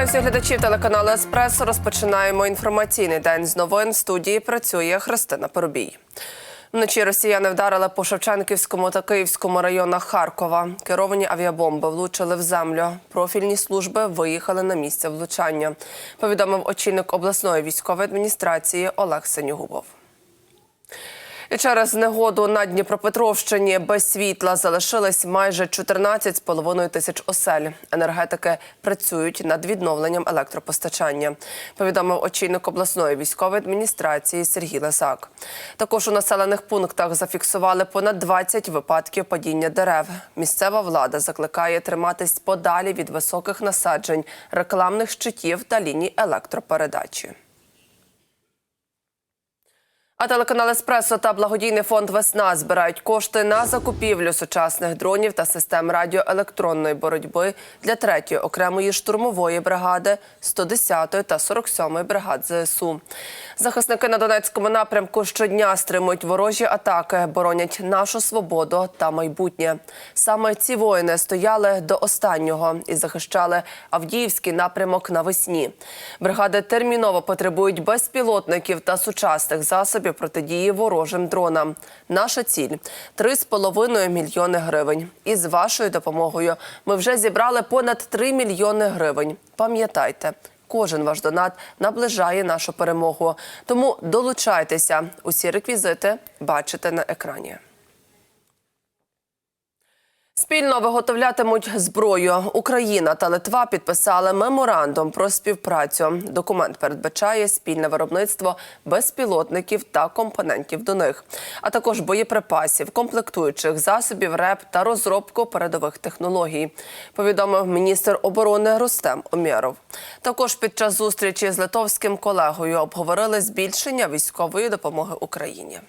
Вітаю всіх глядачів телеканалу Еспресо. Розпочинаємо інформаційний день з новин. В студії працює Христина Поробій. Вночі росіяни вдарили по Шевченківському та Київському районах Харкова. Керовані авіабомби влучили в землю. Профільні служби виїхали на місце влучання. Повідомив очільник обласної військової адміністрації Олег Сенюгубов. Через негоду на Дніпропетровщині без світла залишились майже 14,5 тисяч осель. Енергетики працюють над відновленням електропостачання. Повідомив очільник обласної військової адміністрації Сергій Лисак. Також у населених пунктах зафіксували понад 20 випадків падіння дерев. Місцева влада закликає триматись подалі від високих насаджень, рекламних щитів та ліній електропередачі. А телеканал Еспресо та благодійний фонд Весна збирають кошти на закупівлю сучасних дронів та систем радіоелектронної боротьби для 3-ї окремої штурмової бригади, 110-ї та 47-ї бригад ЗСУ. Захисники на Донецькому напрямку щодня стримують ворожі атаки, боронять нашу свободу та майбутнє. Саме ці воїни стояли до останнього і захищали Авдіївський напрямок навесні. Бригади терміново потребують безпілотників та сучасних засобів протидії ворожим дронам. Наша ціль 3,5 мільйони гривень. І з вашою допомогою ми вже зібрали понад 3 мільйони гривень. Пам'ятайте. Кожен ваш донат наближає нашу перемогу. Тому долучайтеся. Усі реквізити бачите на екрані. Спільно виготовлятимуть зброю. Україна та Литва підписали меморандум про співпрацю. Документ передбачає спільне виробництво безпілотників та компонентів до них, а також боєприпасів, комплектуючих засобів РЕП та розробку передових технологій. Повідомив міністр оборони Рустем Омєров. Також під час зустрічі з литовським колегою обговорили збільшення військової допомоги Україні.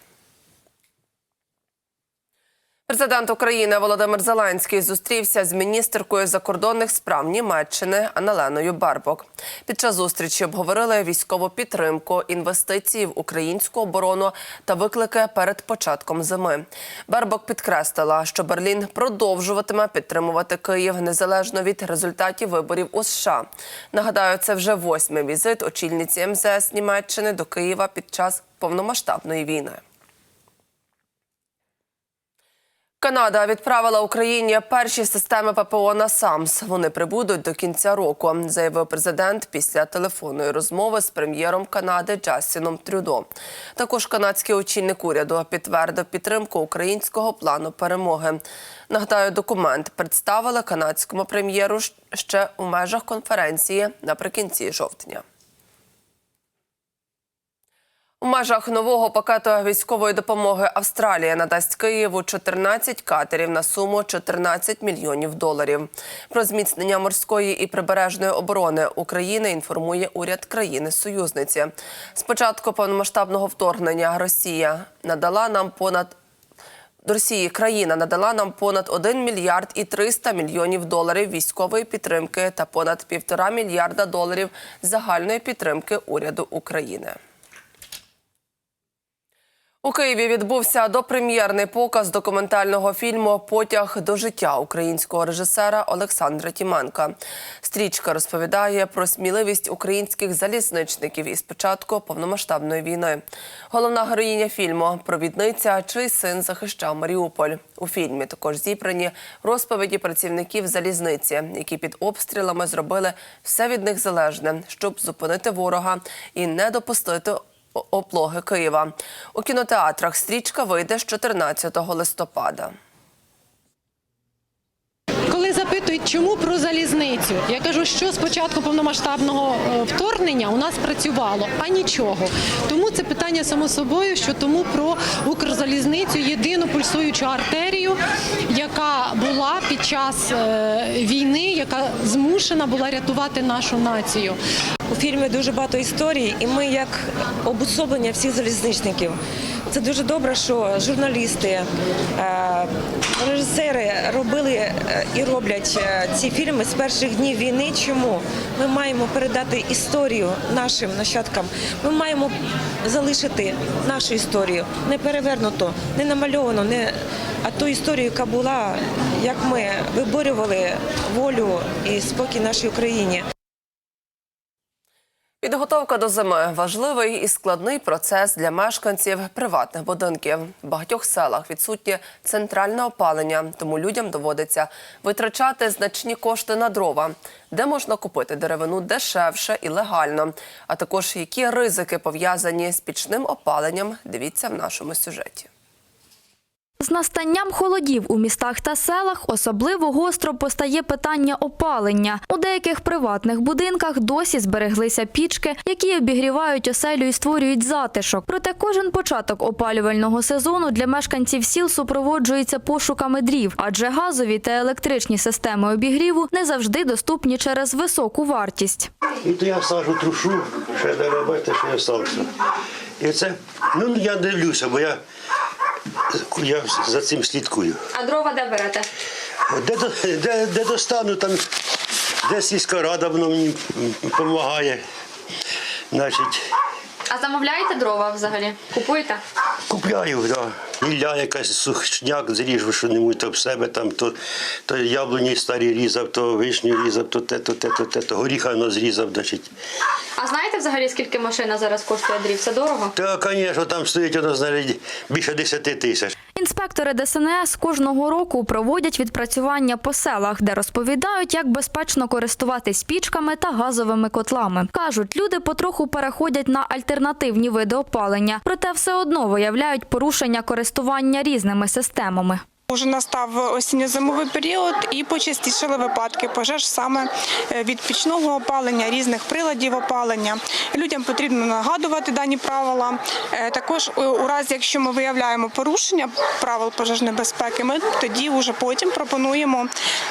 Президент України Володимир Зеленський зустрівся з міністеркою закордонних справ Німеччини Аналеною Барбок. Під час зустрічі обговорили військову підтримку, інвестиції в українську оборону та виклики перед початком зими. Барбок підкреслила, що Берлін продовжуватиме підтримувати Київ незалежно від результатів виборів у США. Нагадаю, це вже восьмий візит очільниці МЗС Німеччини до Києва під час повномасштабної війни. Канада відправила Україні перші системи ППО на САМС. Вони прибудуть до кінця року, заявив президент після телефонної розмови з прем'єром Канади Джастіном Трюдо. Також канадський очільник уряду підтвердив підтримку українського плану перемоги. Нагадаю, документ представили канадському прем'єру ще у межах конференції наприкінці жовтня. У межах нового пакету військової допомоги Австралія надасть Києву 14 катерів на суму 14 мільйонів доларів. Про зміцнення морської і прибережної оборони України інформує уряд країни-союзниці. З початку повномасштабного вторгнення Росія надала нам понад до Росії країна надала нам понад 1 мільярд і 300 мільйонів доларів військової підтримки та понад півтора мільярда доларів загальної підтримки уряду України. У Києві відбувся допрем'єрний показ документального фільму Потяг до життя українського режисера Олександра Тіменка. Стрічка розповідає про сміливість українських залізничників із початку повномасштабної війни. Головна героїня фільму провідниця, чий син захищав Маріуполь. У фільмі також зібрані розповіді працівників залізниці, які під обстрілами зробили все від них залежне, щоб зупинити ворога і не допустити оплоги Києва. У кінотеатрах стрічка вийде з 14 листопада. Коли запитують, чому про залізницю, я кажу, що з початку повномасштабного е, вторгнення у нас працювало, а нічого. Тому це питання само собою, що тому про Укрзалізницю єдину пульсуючу артерію, яка була під час е, війни, яка змушена була рятувати нашу націю. У фільмі дуже багато історій, і ми як обособлення всіх залізничників. Це дуже добре, що журналісти, е, режисери робили е, і роблять е, ці фільми з перших днів війни. Чому ми маємо передати історію нашим нащадкам? Ми маємо залишити нашу історію не перевернуто, не намальовано, не а ту історію, яка була, як ми виборювали волю і спокій нашій Україні. Підготовка до зими важливий і складний процес для мешканців приватних будинків. В багатьох селах відсутнє центральне опалення, тому людям доводиться витрачати значні кошти на дрова, де можна купити деревину дешевше і легально. А також які ризики пов'язані з пічним опаленням. Дивіться в нашому сюжеті. З настанням холодів у містах та селах особливо гостро постає питання опалення. У деяких приватних будинках досі збереглися пічки, які обігрівають оселю і створюють затишок. Проте кожен початок опалювального сезону для мешканців сіл супроводжується пошуками дрів, адже газові та електричні системи обігріву не завжди доступні через високу вартість. І то я сажу трушу, ще треба бачите, що я стався. І це, ну я дивлюся, бо я, я за цим слідкую. А дрова де берете? Де, де, де достану, там, де сільська рада воно мені допомагає. Значить, А замовляєте дрова взагалі? Купуєте? купляю, да. Ілля якась сухняк зріжу, що небудь то в себе там, то, то яблуні старі різав, то вишню різав, то те, то те, то те, то горіха зрізав, значить. А знаєте взагалі, скільки машина зараз коштує дрів? Це дорого? Та, звісно, там стоїть воно, більше 10 тисяч. Інспектори ДСНС кожного року проводять відпрацювання по селах, де розповідають, як безпечно користуватись пічками та газовими котлами. Кажуть, люди потроху переходять на альтернативні види опалення, проте все одно виявляють порушення користування різними системами. Уже настав осінньо-зимовий період і почастішили випадки пожеж саме е, від пічного опалення, різних приладів опалення. Людям потрібно нагадувати дані правила. Е, Також у- разі, якщо ми виявляємо порушення правил пожежної безпеки, ми тоді вже потім пропонуємо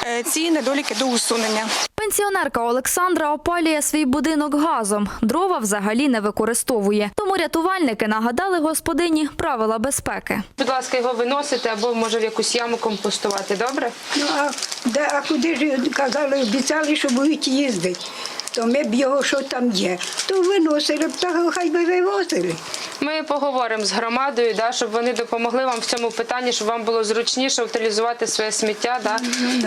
е, ці недоліки до усунення. Пенсіонерка Олександра опалює свій будинок газом. Дрова взагалі не використовує. Тому рятувальники нагадали господині правила безпеки. Будь ласка, його виносите або може в якусь яму компостувати, добре? Ну, а, де, а куди ж казали, обіцяли, що будуть їздити. То ми б його, що там є, то виносили б, та хай би вивозили. Ми поговоримо з громадою, да, щоб вони допомогли вам в цьому питанні, щоб вам було зручніше утилізувати своє сміття да,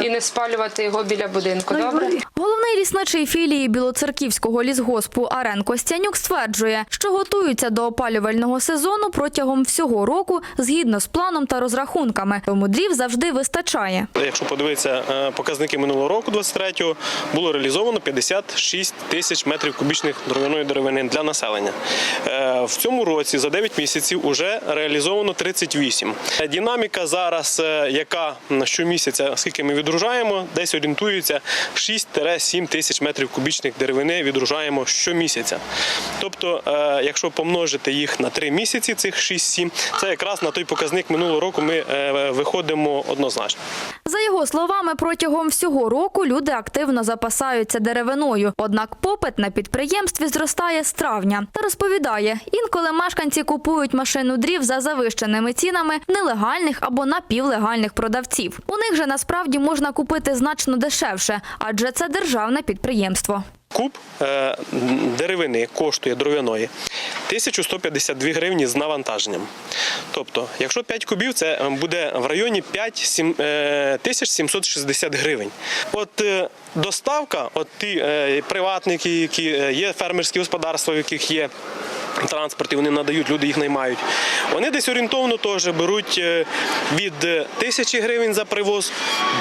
і не спалювати його біля будинку. Добре? Головний лісничий філії Білоцерківського лісгоспу Арен Костянюк стверджує, що готуються до опалювального сезону протягом всього року згідно з планом та розрахунками. Тому дрів завжди вистачає. Якщо подивитися е, показники минулого року, 23-го, було реалізовано 56 тисяч метрів кубічних дровяної деревини для населення. Е, В цьому році за 9 місяців вже реалізовано 38. Е, Динаміка зараз, е, яка щомісяця, скільки ми відружаємо, десь орієнтується 6-7 тисяч метрів кубічних деревини відружаємо щомісяця. Тобто, е, якщо помножити їх на 3 місяці, цих 6-7, це якраз на той показник минулого року ми е, виходимо однозначно. За його словами, протягом всього року люди активно запасаються деревиною. Однак попит на підприємстві зростає з травня. Та розповідає, інколи мешканці купують машину дрів за завищеними цінами нелегальних або напівлегальних продавців. У них же насправді можна купити значно дешевше, адже це державне підприємство. Куб е, деревини коштує дров'яної 1152 гривні з навантаженням. Тобто, якщо 5 кубів, це е, буде в районі 5 сім- е, 1760 гривень. От доставка, от ті приватники, які є фермерські господарства, в яких є. Транспорт вони надають, люди їх наймають. Вони десь орієнтовно теж беруть е, від е, тисячі гривень за привоз,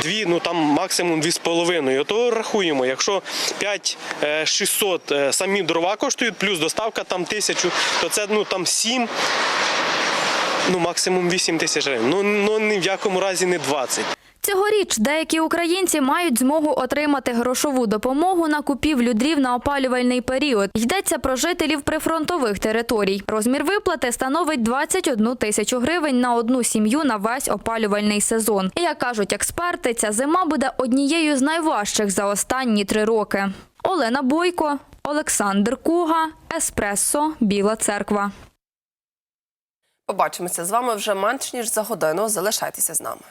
дві, ну там максимум дві з половиною. То рахуємо, якщо 5 е, 600 е, самі дрова коштують, плюс доставка там тисячу, то це ну там 7, ну максимум 8 тисяч гривень. Ну, ну ні в якому разі не 20. Цьогоріч деякі українці мають змогу отримати грошову допомогу на купівлю дрів на опалювальний період. Йдеться про жителів прифронтових територій. Розмір виплати становить 21 тисячу гривень на одну сім'ю на весь опалювальний сезон. І, як кажуть експерти, ця зима буде однією з найважчих за останні три роки. Олена Бойко, Олександр Куга, Еспресо, Біла Церква. Побачимося з вами вже менш ніж за годину. Залишайтеся з нами.